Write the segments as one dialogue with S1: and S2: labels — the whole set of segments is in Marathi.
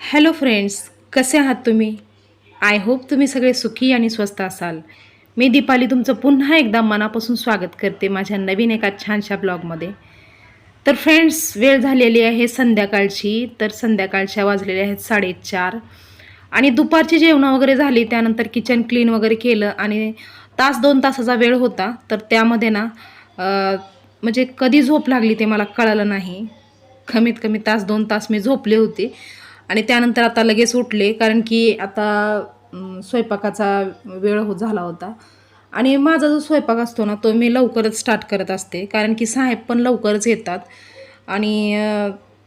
S1: हॅलो फ्रेंड्स कसे आहात तुम्ही? आय होप तुम्ही सगळे सुखी आणि स्वस्त असाल. मी दीपाली तुमचं पुन्हा एकदा मनापासून स्वागत करते माझ्या नवीन एका छानशा ब्लॉगमध्ये. तर फ्रेंड्स वेळ झालेली आहे संध्याकाळची. तर संध्याकाळच्या वाजलेल्या आहेत साडेचार. आणि दुपारची जेवणं वगैरे झाली त्यानंतर किचन क्लीन वगैरे केलं आणि तास दोन तासाचा वेळ होता. तर त्यामध्ये ना म्हणजे कधी झोप लागली ते मला कळलं नाही. कमीत कमी तास दोन तास मी झोपले होते. आणि त्यानंतर आता लगेच उठले कारण की आता स्वयंपाकाचा वेळ हो झाला होता. आणि माझा जो स्वयंपाक असतो ना तो मी लवकरच स्टार्ट करत असते. कारण की साहेब पण लवकरच येतात. आणि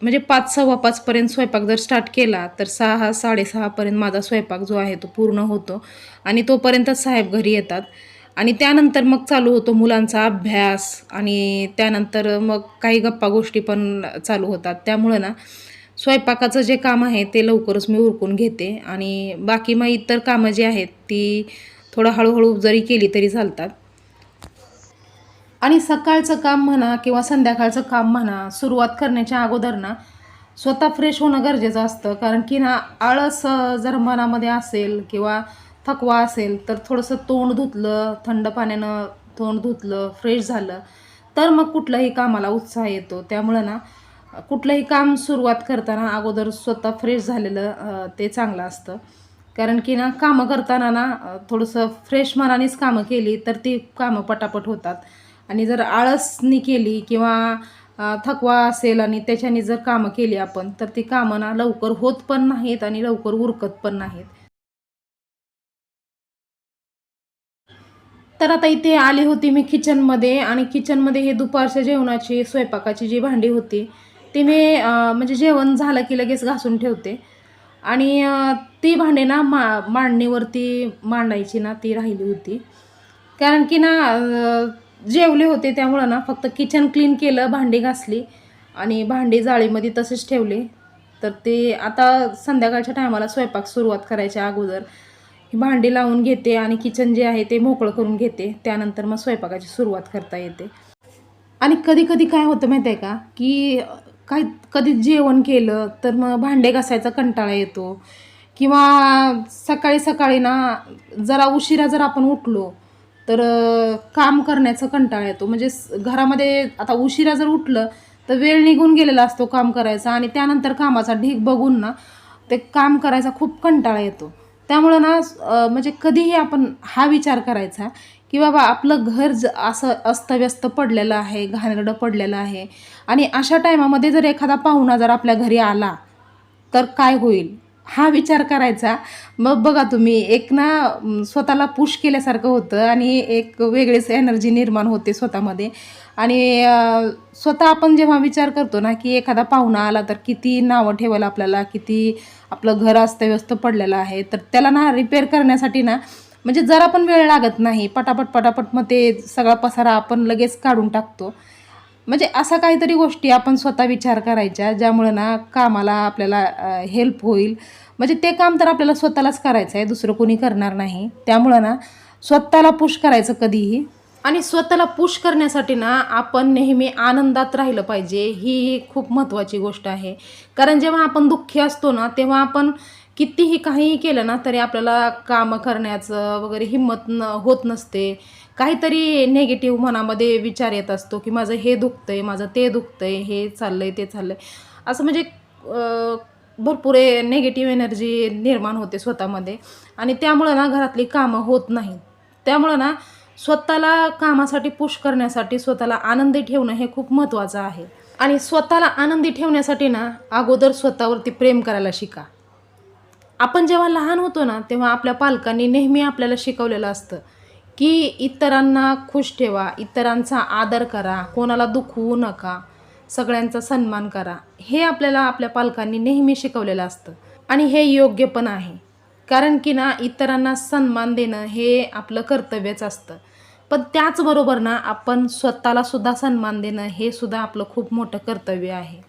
S1: म्हणजे पाच सव्वा पाचपर्यंत स्वयंपाक जर स्टार्ट केला तर सहा साडेसहापर्यंत माझा स्वयंपाक जो आहे तो पूर्ण होतो. आणि तोपर्यंतच साहेब घरी येतात. आणि त्यानंतर मग चालू होतो मुलांचा अभ्यास आणि त्यानंतर मग काही गप्पा गोष्टी पण चालू होतात. त्यामुळं ना स्वयंपाकाचं जे काम आहे ते लवकरच मी उरकून घेते. आणि बाकी मग इतर कामं जी आहेत ती थोडं हळूहळू जरी केली तरी चालतात. आणि सकाळचं काम म्हणा किंवा संध्याकाळचं काम म्हणा सुरुवात करण्याच्या अगोदर ना स्वतः फ्रेश होणं गरजेचं असतं. कारण की ना आळस जर मनामध्ये असेल किंवा थकवा असेल तर थोडंसं तोंड धुतलं थंड पाण्यानं तोंड धुतलं फ्रेश झालं तर मग कुठल्याही कामाला उत्साह येतो. त्यामुळं ना कुठलंही काम सुरुवात करताना अगोदर स्वतः फ्रेश झालेलं ते चांगलं असतं. कारण की ना कामं करताना ना थोडंसं फ्रेश मनानेच कामं केली तर ती कामं पटापट होतात. आणि जर आळसनी केली किंवा थकवा असेल आणि त्याच्याने जर कामं केली आपण तर ती कामं ना लवकर होत पण नाहीत आणि लवकर उरकत पण नाहीत. तर आता इथे आली होती मी किचनमध्ये आणि किचनमध्ये हे दुपारच्या जेवणाची स्वयंपाकाची जी भांडी होती ती मी म्हणजे जेवण झालं की लगेच घासून ठेवते. आणि ती भांडी ना मा मांडणीवरती मांडायची ना ती राहिली होती. कारण की ना जेवले होते त्यामुळं ना फक्त किचन क्लीन केलं भांडी घासली आणि भांडी जाळीमध्ये तसेच ठेवले. तर ते आता संध्याकाळच्या टायमाला स्वयंपाक सुरुवात करायच्या अगोदर भांडे भांडी लावून घेते आणि किचन जे आहे ते मोकळं करून घेते. त्यानंतर मग स्वयंपाकाची सुरुवात करता येते. आणि कधी कधी काय होतं माहीत आहे का? की काय कधी जेवण केलं तर मग भांडे घासायचा कंटाळा येतो. किंवा सकाळी सकाळी ना जरा उशिरा जर आपण उठलो तर काम करण्याचा कंटाळा येतो. म्हणजे घरामध्ये आता उशिरा जर उठलं तर वेळ निघून गेलेला असतो काम करायचा आणि त्यानंतर कामाचा ढीग बघून ना ते काम करायचा खूप कंटाळा येतो. त्यामुळं ना म्हणजे कधीही आपण हा विचार करायचा की बाबा आपलं घर ज असं अस्तव्यस्त पडलेलं आहे घाणेरडं पडलेलं आहे आणि अशा टायमामध्ये जर एखादा पाहुणा जर आपल्या घरी आला तर काय होईल? हा विचार करायचा. मग बघा तुम्ही एक ना स्वतःला पुश केल्यासारखं होतं आणि एक वेगळीच एनर्जी निर्माण होते स्वतःमध्ये. आणि स्वतः आपण जेव्हा विचार करतो ना की एखादा पाहुणा आला तर किती नावं ठेवायला आपल्याला किती आपलं घर अस्तव्यस्त पडलेलं आहे तर त्याला ना रिपेअर करण्यासाठी ना म्हणजे जरा पण वेळ लागत नाही. पटापट पटापट मग ते सगळा पसारा आपण लगेच काढून टाकतो. म्हणजे असा काहीतरी गोष्टी आपण स्वतः विचार करायच्या ज्यामुळं ना कामाला आपल्याला हेल्प होईल. म्हणजे ते काम तर आपल्याला स्वतःलाच करायचं आहे दुसरं कोणी करणार नाही. त्यामुळं ना स्वतःला पुश करायचं कधीही. आणि स्वतःला पुश करण्यासाठी ना आपण नेहमी आनंदात राहिलं पाहिजे. ही खूप महत्त्वाची गोष्ट आहे. कारण जेव्हा आपण दुःखी असतो ना तेव्हा आपण कितीही काहीही केलं ना तरी आपल्याला कामं करण्याचं वगैरे हिंमत न होत नसते. काहीतरी नेगेटिव्ह मनामध्ये विचार येत असतो की माझं हे दुखतं आहे माझं ते दुखतं आहे हे चाललं आहे ते चाललं आहे असं म्हणजे भरपूर नेगेटिव्ह एनर्जी निर्माण होते स्वतःमध्ये. आणि त्यामुळं ना घरातली कामं होत नाही. त्यामुळं ना स्वतःला कामासाठी पुश करण्यासाठी स्वतःला आनंदी ठेवणं हे खूप महत्त्वाचं आहे. आणि स्वतःला आनंदी ठेवण्यासाठी ना अगोदर स्वतःवरती प्रेम करायला शिका. आपण जेव्हा लहान होतो ना तेव्हा आपल्या पालकांनी नेहमी आपल्याला शिकवलेलं असतं की इतरांना खुश ठेवा इतरांचा आदर करा कोणाला दुखवू नका सगळ्यांचा सन्मान करा. हे आपल्याला आपल्या पालकांनी नेहमी शिकवलेलं असतं आणि हे योग्य पण आहे. कारण की ना इतरांना सन्मान देणं हे आपलं कर्तव्यच असतं. पण त्याचबरोबर ना आपण स्वतःला सुद्धा सन्मान देणं हे सुद्धा आपलं खूप मोठं कर्तव्य आहे.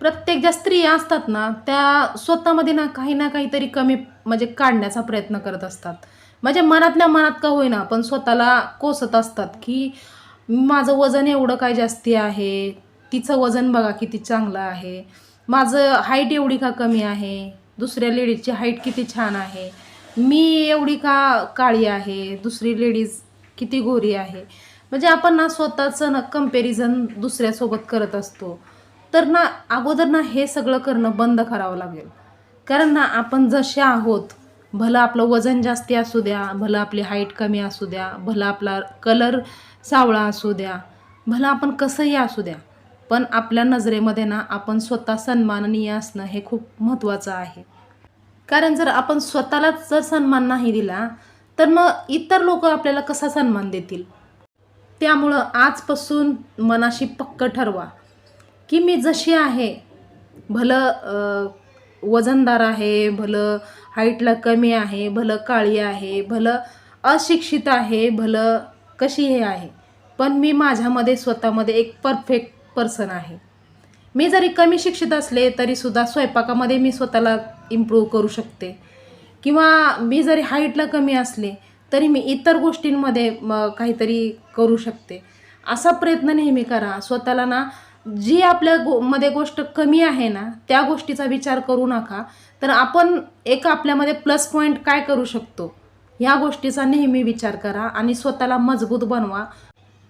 S1: प्रत्येक ज्या स्त्रिया असतात ना त्या स्वतःमध्ये ना काही ना काहीतरी कमी म्हणजे काढण्याचा प्रयत्न करत असतात. म्हणजे मनातल्या मनात का होईना पण स्वतःला कोसत असतात की माझं वजन एवढं काय जास्ती आहे तिचं वजन बघा किती चांगलं आहे माझं हाईट एवढी का कमी आहे दुसऱ्या लेडीजची हाईट किती छान आहे मी एवढी का काळी आहे दुसरी लेडीज किती गोरी आहे. म्हणजे आपण ना स्वतःचं ना कंपॅरिझन दुसऱ्यासोबत करत असतो. तर ना अगोदर ना हे सगळं करणं बंद करावं लागेल. कारण ना आपण जसे आहोत भलं आपलं वजन जास्ती असू द्या भलं आपली हाईट कमी असू द्या भलं आपला कलर सावळा असू द्या भलं आपण कसंही असू द्या पण आपल्या नजरेमध्ये ना आपण स्वतः सन्माननीय असणं हे खूप महत्त्वाचं आहे. कारण जर आपण स्वतःलाच जर सन्मान नाही दिला तर मग इतर लोक आपल्याला कसा सन्मान देतील? त्यामुळं आजपासून मनाशी पक्क ठरवा की मी जशी आहे भलं वजनदार आहे भलं हाईटला कमी आहे भलं काळी आहे भलं अशिक्षित आहे भलं कशी हे आहे. पण मी माझ्यामध्ये स्वतःमध्ये एक परफेक्ट पर्सन आहे. मी जरी कमी शिक्षित असले तरीसुद्धा स्वयंपाकामध्ये मी स्वतःला इम्प्रूव्ह करू शकते. किंवा मी जरी हाईटला कमी असले तरी मी इतर गोष्टींमध्ये काहीतरी करू शकते. असा प्रयत्न नेहमी करा. स्वतःला ना जी आपल्या गो मध्ये गोष्ट कमी आहे ना त्या गोष्टीचा विचार करू नका. तर आपण एक आपल्यामध्ये प्लस पॉईंट काय करू शकतो? ह्या गोष्टीचा नेहमी विचार करा आणि स्वतःला मजबूत बनवा.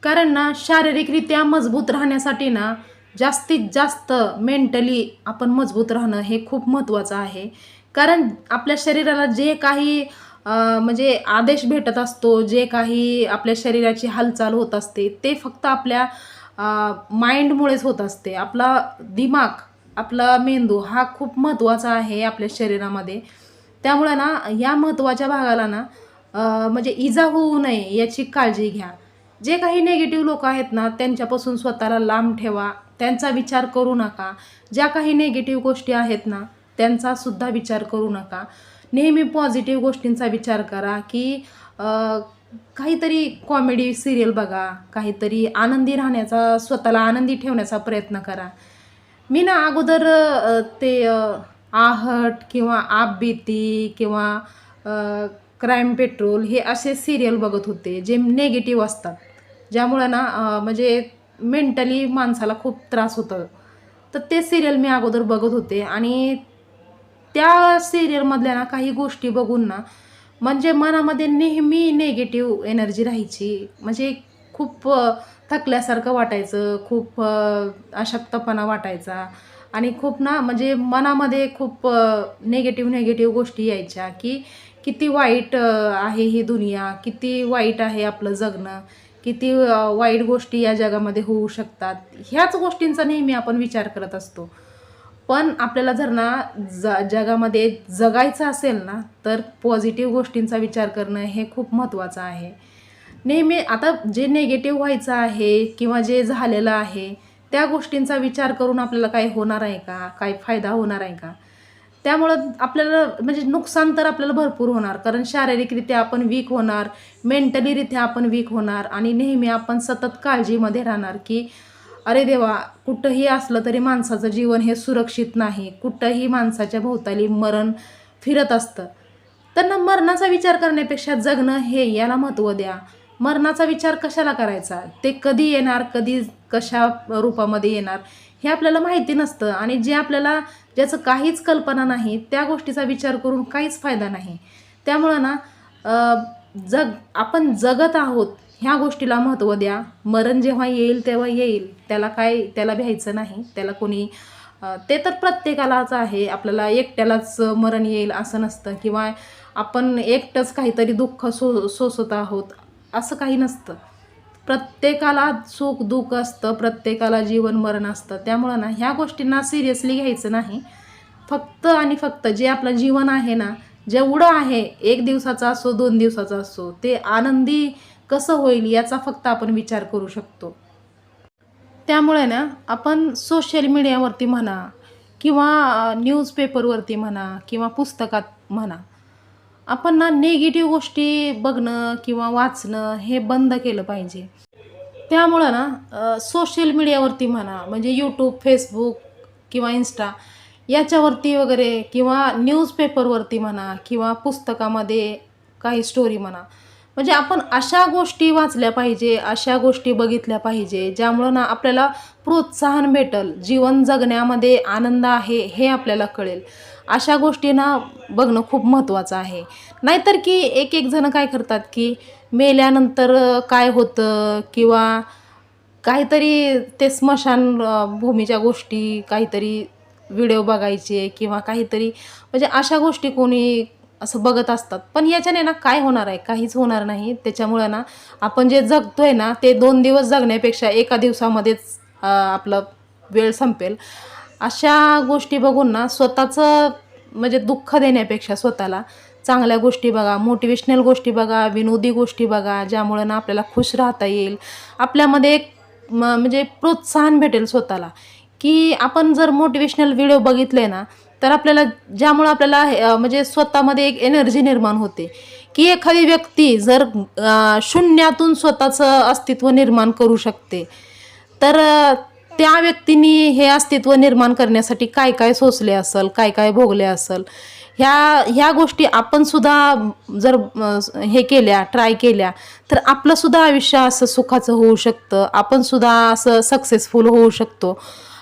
S1: कारण ना शारीरिकरित्या मजबूत राहण्यासाठी ना जास्तीत जास्त मेंटली आपण मजबूत राहणं हे खूप महत्त्वाचं आहे. कारण आपल्या शरीराला जे काही म्हणजे आदेश भेटत असतो जे काही आपल्या शरीराची हालचाल होत असते ते फक्त आपल्या माइंडमुळेच होत असते. आपला दिमाग आपला मेंदू हा खूप महत्त्वाचा आहे आपल्या शरीरामध्ये. त्यामुळे ना या महत्त्वाच्या भागाला ना म्हणजे इजा होऊ नये याची काळजी घ्या. जे काही नेगेटिव्ह लोक आहेत ना त्यांच्यापासून स्वतःला लांब ठेवा. त्यांचा विचार करू नका. ज्या काही नेगेटिव्ह गोष्टी आहेत ना त्यांचा सुद्धा विचार करू नका. नेहमी पॉझिटिव्ह गोष्टींचा विचार करा की काहीतरी कॉमेडी सिरियल बघा. काहीतरी आनंदी राहण्याचा स्वतःला आनंदी ठेवण्याचा प्रयत्न करा. मी ना अगोदर ते आहट किंवा आपबीती किंवा क्राईम पेट्रोल हे असे सिरियल बघत होते जे नेगेटिव्ह असतात. ज्यामुळं ना म्हणजे मेंटली माणसाला खूप त्रास होतो. तर ते सिरियल मी अगोदर बघत होते आणि त्या सिरियलमधल्या ना काही गोष्टी बघून ना म्हणजे मनामध्ये नेहमी नेगेटिव्ह एनर्जी राहायची. म्हणजे खूप थकल्यासारखं वाटायचं खूप अशक्तपणा वाटायचा आणि खूप ना म्हणजे मनामध्ये खूप नेगेटिव्ह नेगेटिव्ह गोष्टी यायच्या की किती वाईट आहे ही दुनिया किती वाईट आहे आपलं जगणं किती वाईट गोष्टी या जगामध्ये होऊ शकतात. ह्याच गोष्टींचा नेहमी आपण विचार करत असतो. पण आपल्याला जर ना ज जगामध्ये जगायचं असेल ना तर पॉझिटिव्ह गोष्टींचा विचार करणं हे खूप महत्त्वाचं आहे. नेहमी आता जे नेगेटिव्ह व्हायचं आहे किंवा जे झालेलं आहे त्या गोष्टींचा विचार करून आपल्याला काही होणार आहे का? काय फायदा होणार आहे का? त्यामुळं आपल्याला म्हणजे नुकसान तर आपल्याला भरपूर होणार कारण शारीरिकरित्या आपण वीक होणार मेंटलीरित्या आपण वीक होणार आणि नेहमी आपण सतत काळजीमध्ये राहणार की अरे देवा कुठंही असलं तरी माणसाचं जीवन हे सुरक्षित नाही. कुठंही माणसाच्या भोवताली मरण फिरत असतं. त्यांना मरणाचा विचार करण्यापेक्षा जगणं हे याला महत्त्व द्या. मरणाचा विचार कशाला करायचा? ते कधी येणार कधी कशा रूपामध्ये येणार हे आपल्याला माहिती नसतं. आणि जे आपल्याला ज्याचं काहीच कल्पना नाही त्या गोष्टीचा विचार करून काहीच फायदा नाही. त्यामुळं ना जग आपण जगत आहोत ह्या गोष्टीला महत्त्व द्या. मरण जेव्हा येईल तेव्हा येईल. त्याला काय त्याला भ्यायचं नाही. त्याला कोणी ते तर प्रत्येकालाच आहे. आपल्याला एकट्यालाच मरण येईल असं नसतं. किंवा आपण एकटंच काहीतरी दुःख सो सोसत आहोत. असं काही नसतं. प्रत्येकाला सुख दुःख असतं प्रत्येकाला जीवन मरण असतं. त्यामुळं ना ह्या गोष्टींना सिरियसली घ्यायचं नाही. फक्त आणि फक्त जे आपलं जीवन आहे ना जेवढं आहे एक दिवसाचा असो दोन दिवसाचा असो ते आनंदी कसं होईल याचा फक्त आपण विचार करू शकतो. त्यामुळे ना आपण सोशल मीडियावरती म्हणा किंवा न्यूजपेपरवरती म्हणा किंवा पुस्तकात म्हणा आपण ना निगेटिव्ह गोष्टी बघणं किंवा वाचणं हे बंद केलं पाहिजे. त्यामुळं ना सोशल मीडियावरती म्हणा म्हणजे यूट्यूब फेसबुक किंवा इन्स्टा याच्यावरती वगैरे किंवा न्यूजपेपरवरती म्हणा किंवा पुस्तकामध्ये काही स्टोरी म्हणा म्हणजे आपण अशा गोष्टी वाचल्या पाहिजे अशा गोष्टी बघितल्या पाहिजे ज्यामुळं ना आपल्याला प्रोत्साहन भेटल जीवन जगण्यामध्ये आनंद आहे हे आपल्याला कळेल. अशा गोष्टींना बघणं खूप महत्त्वाचं आहे. नाहीतर की एक एक जण काय करतात की मेल्यानंतर काय होतं किंवा काहीतरी ते स्मशान भूमीच्या गोष्टी काहीतरी व्हिडिओ बघायचे किंवा काहीतरी म्हणजे अशा गोष्टी कोणी असं बघत असतात. पण याच्याने ना काय होणार आहे? काहीच होणार नाही. त्याच्यामुळं ना आपण जे जगतोय ना ते दोन दिवस जगण्यापेक्षा एका दिवसामध्येच आपलं वेळ संपेल. अशा गोष्टी बघून ना स्वतःचं म्हणजे दुःख देण्यापेक्षा स्वतःला चांगल्या गोष्टी बघा मोटिवेशनल गोष्टी बघा विनोदी गोष्टी बघा ज्यामुळं ना आपल्याला खुश राहता येईल. आपल्यामध्ये एक म म्हणजे प्रोत्साहन भेटेल स्वतःला. की आपण जर मोटिवेशनल व्हिडिओ बघितले ना तर आपल्याला ज्यामुळं आपल्याला हे, म्हणजे स्वतःमध्ये एक एनर्जी निर्माण होते. की एखादी व्यक्ती जर शून्यातून स्वतःचं अस्तित्व निर्माण करू शकते तर त्या व्यक्तींनी हे अस्तित्व निर्माण करण्यासाठी काय काय सोसले असेल काय काय भोगले असेल ह्या ह्या गोष्टी आपण सुद्धा जर हे केल्या ट्राय केल्या तर आपलं सुद्धा आयुष्य असं सुखाचं होऊ शकतं आपण सुद्धा असं सक्सेसफुल होऊ शकतो.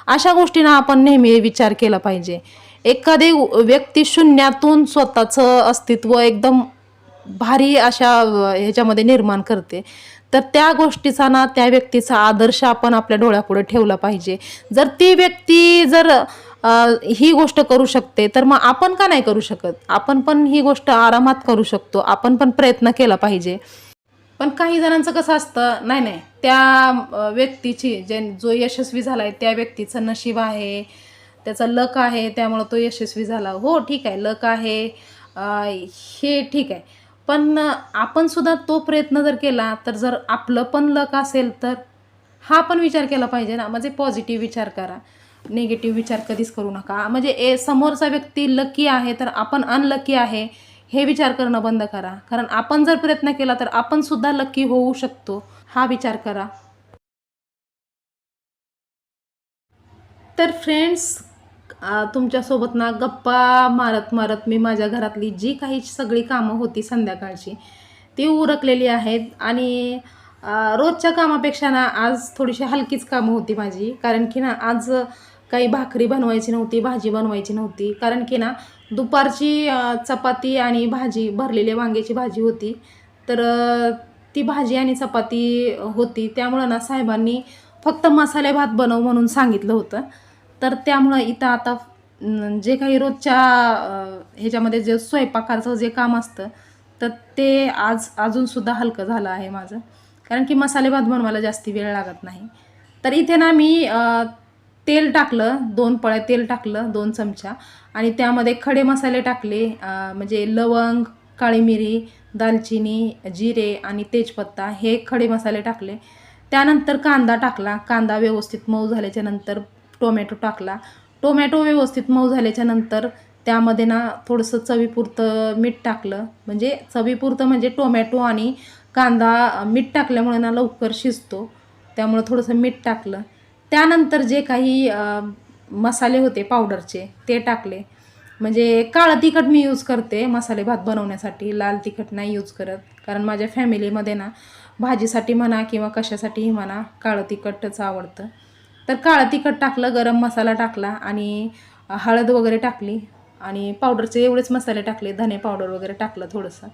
S1: अशा गोष्टींना आपण नेहमी विचार केला पाहिजे. एखादी व्यक्ती शून्यातून स्वतःचं अस्तित्व एकदम भारी अशा ह्याच्यामध्ये निर्माण करते. तर त्या गोष्टीचा ना त्या व्यक्तीचा आदर्श आपण आपल्या डोळ्यापुढे ठेवला पाहिजे. जर ती व्यक्ती जर ही गोष्ट करू शकते तर मग आपण का नाही करू शकत? आपण पण ही गोष्ट आरामात करू शकतो. आपण पण प्रयत्न केला पाहिजे. पण काही जणांचं कसं असतं नाही नाही त्या व्यक्तीची जे जो यशस्वी झाला आहे त्या व्यक्तीचं नशीब आहे त्याचा लक आहे त्यामुळं तो यशस्वी झाला. हो ठीक आहे लक आहे हे ठीक आहे. पण आपण सुद्धा तो प्रयत्न जर केला तर जर आपलं पण लक असेल तर हा पण विचार केला पाहिजे ना. म्हणजे पॉझिटिव्ह विचार करा. निगेटिव्ह विचार कधीच करू नका. म्हणजे ए समोरचा व्यक्ती लकी आहे तर आपण अनलकी आहे हे विचार करणं बंद करा. कारण आपण जर प्रयत्न केला तर आपण सुद्धा लकी होऊ शकतो. हा विचार करा. तर फ्रेंड्स तुमच्यासोबत ना गप्पा मारत मारत मी माझ्या घरातली जी काही सगळी कामं होती संध्याकाळची ती उरकलेली आहेत. आणि रोजच्या कामापेक्षा ना आज थोडीशी हलकीच कामं होती माझी. कारण की ना आज काही भाकरी बनवायची नव्हती भाजी बनवायची नव्हती. कारण की ना दुपारची चपाती आणि भाजी भरलेली वांग्याची भाजी होती. तर ती भाजी आणि चपाती होती. त्यामुळं ना साहेबांनी फक्त मसाले भात बनव म्हणून सांगितलं होतं. तर त्यामुळं इथं आता जे काही रोजच्या ह्याच्यामध्ये जे स्वयंपाकाचं जे काम असतं तर ते आज अजूनसुद्धा हलकं झालं आहे माझं. कारण की मसाले भात बनवायला जास्ती वेळ लागत नाही. तर इथे ना मी तेल टाकलं दोन पळ्या तेल टाकलं दोन चमचा. आणि त्यामध्ये खडे मसाले टाकले म्हणजे लवंग काळी मिरी दालचिनी जिरे आणि तेजपत्ता हे खडे मसाले टाकले. त्यानंतर कांदा टाकला. कांदा व्यवस्थित मऊ झाल्याच्यानंतर टोमॅटो टाकला. टोमॅटो व्यवस्थित मऊ झाल्याच्यानंतर त्यामध्ये ना थोडंसं चवीपुरतं मीठ टाकलं. म्हणजे चवीपुरतं म्हणजे टोमॅटो आणि कांदा मीठ टाकल्यामुळे ना लवकर शिजतो. त्यामुळं थोडंसं मीठ टाकलं. त्यानंतर जे काही मसाले होते पावडरचे ते टाकले. म्हणजे काळं तिखट मी यूज करते मसाले भात बनवण्यासाठी. लाल तिखट नाही यूज करत. कारण माझ्या फॅमिलीमध्ये ना भाजीसाठी म्हणा किंवा कशासाठीही म्हणा काळं तिखटच आवडतं. तर काळं तिखट टाकलं गरम मसाला टाकला आणि हळद वगैरे टाकली आणि पावडरचे एवढेच मसाले टाकले धने पावडर वगैरे टाकलं थोडंसं.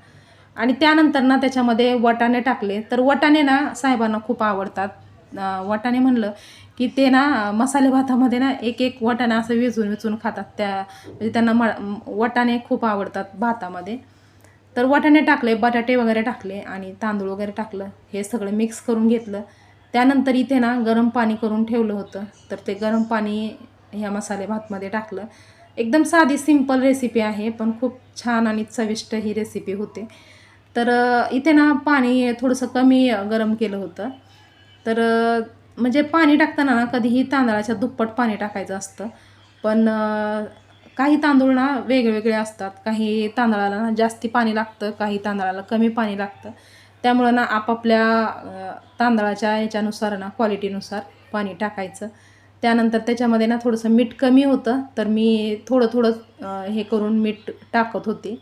S1: आणि त्यानंतर ना त्याच्यामध्ये वटाणे टाकले. तर वटाणे ना साहेबांना खूप आवडतात. वटाणे म्हणलं की ते ना मसाले भातामध्ये ना एक एक वटाणा असं वेचून वेचून खातात. त्या म्हणजे त्यांना म वटाणे खूप आवडतात भातामध्ये. तर वटाणे टाकले बटाटे वगैरे टाकले आणि तांदूळ वगैरे टाकलं. हे सगळं मिक्स करून घेतलं. त्यानंतर इथे ना गरम पाणी करून ठेवलं होतं. तर ते गरम पाणी ह्या मसाले भातमध्ये टाकलं. एकदम साधी सिंपल रेसिपी आहे पण खूप छान आणि चविष्ट ही रेसिपी होते. तर इथे ना पाणी थोडंसं कमी गरम केलं होतं. तर म्हणजे पाणी टाकताना ना कधीही तांदळाच्या दुप्पट पाणी टाकायचं असतं. पण काही तांदूळ ना वेगवेगळे असतात. काही तांदळाला ना जास्ती पाणी लागतं काही तांदळाला कमी पाणी लागतं. त्यामुळं ना आपापल्या तांदळाच्या याच्यानुसार ना क्वालिटीनुसार पाणी टाकायचं. त्यानंतर त्याच्यामध्ये ना थोडंसं मीठ कमी होतं तर मी थोडं थोडं हे करून मीठ टाकत होते.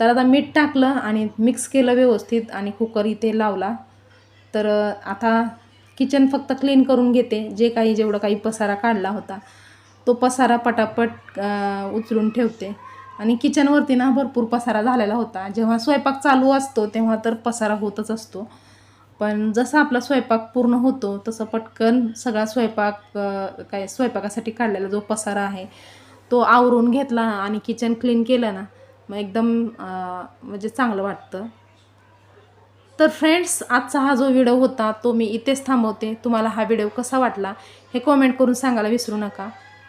S1: तर आता मीठ टाकलं आणि मिक्स केलं व्यवस्थित आणि कुकर इथे लावला. तर आता किचन फक्त क्लीन करून घेते. जे काही जेवढं काही पसारा काढला होता तो पसारा पटापट उचलून ठेवते. आणि किचनवरती ना भरपूर पसारा झालेला होता. जेव्हा स्वयंपाक चालू असतो तेव्हा तर पसारा होतच असतो. पण जसा आपला स्वयंपाक पूर्ण होतो तसं पटकन सगळा स्वयंपाक काय स्वयंपाकासाठी काढलेला जो पसारा आहे तो आवरून घेतला आणि किचन क्लीन केलं ना मग एकदम म्हणजे चांगलं वाटतं. तर फ्रेंड्स आजचा हा जो व्हिडिओ होता तो मी इथेच थांबवते. तुम्हाला हा व्हिडिओ कसा वाटला हे कॉमेंट करून सांगायला विसरू नका.